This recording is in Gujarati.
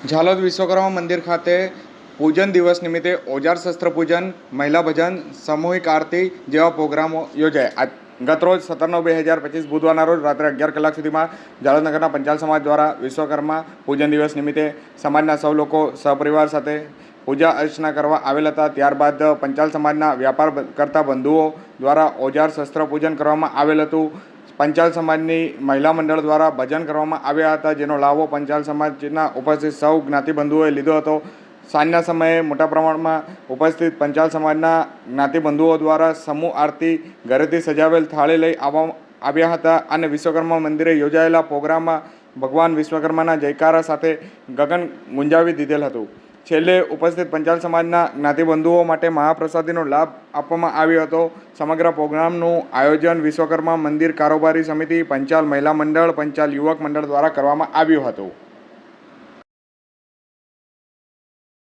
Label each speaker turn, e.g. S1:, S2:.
S1: ઝાલોદ વિશ્વકર્મા મંદિર ખાતે પૂજન દિવસ નિમિત્તે ઓજાર શસ્ત્ર પૂજન, મહિલા ભજન, સામૂહિક આરતી જેવા પ્રોગ્રામો યોજાય. ગતરોજ સત્તર નવ બે હજાર પચીસ બુધવારના રોજ રાત્રે અગિયાર કલાક સુધીમાં ઝાલોદનગરના પંચાલ સમાજ દ્વારા વિશ્વકર્મા પૂજન દિવસ નિમિત્તે સમાજના સૌ લોકો, સહપરિવાર સાથે પૂજા અર્ચના કરવા આવેલ હતા. ત્યારબાદ પંચાલ સમાજના વ્યાપાર કરતા બંધુઓ દ્વારા ઓજાર શસ્ત્ર પૂજન કરવામાં આવેલ હતું. પંચાલ સમાજની મહિલા મંડળ દ્વારા ભજન કરવામાં આવ્યા હતા, જેનો લાભો પંચાલ સમાજના ઉપસ્થિત સૌ જ્ઞાતિબંધુઓએ લીધો હતો. સાંજના સમયે મોટા પ્રમાણમાં ઉપસ્થિત પંચાલ સમાજના જ્ઞાતિબંધુઓ દ્વારા સમૂહ આરતી ઘરેથી સજાવેલ થાળી લઈ આવવા આવ્યા હતા અને વિશ્વકર્મા મંદિરે યોજાયેલા પ્રોગ્રામમાં ભગવાન વિશ્વકર્માના જયકારા સાથે ગગન ગુંજાવી દીધેલ હતું. છેલ્લે ઉપસ્થિત પંચાલ સમાજના જ્ઞાતિબંધુઓ માટે મહાપ્રસાદીનો લાભ આપવામાં આવ્યો હતો. સમગ્ર પ્રોગ્રામનું આયોજન વિશ્વકર્મા મંદિર કારોબારી સમિતિ, પંચાલ મહિલા મંડળ, પંચાલ યુવક મંડળ દ્વારા કરવામાં આવ્યું હતું.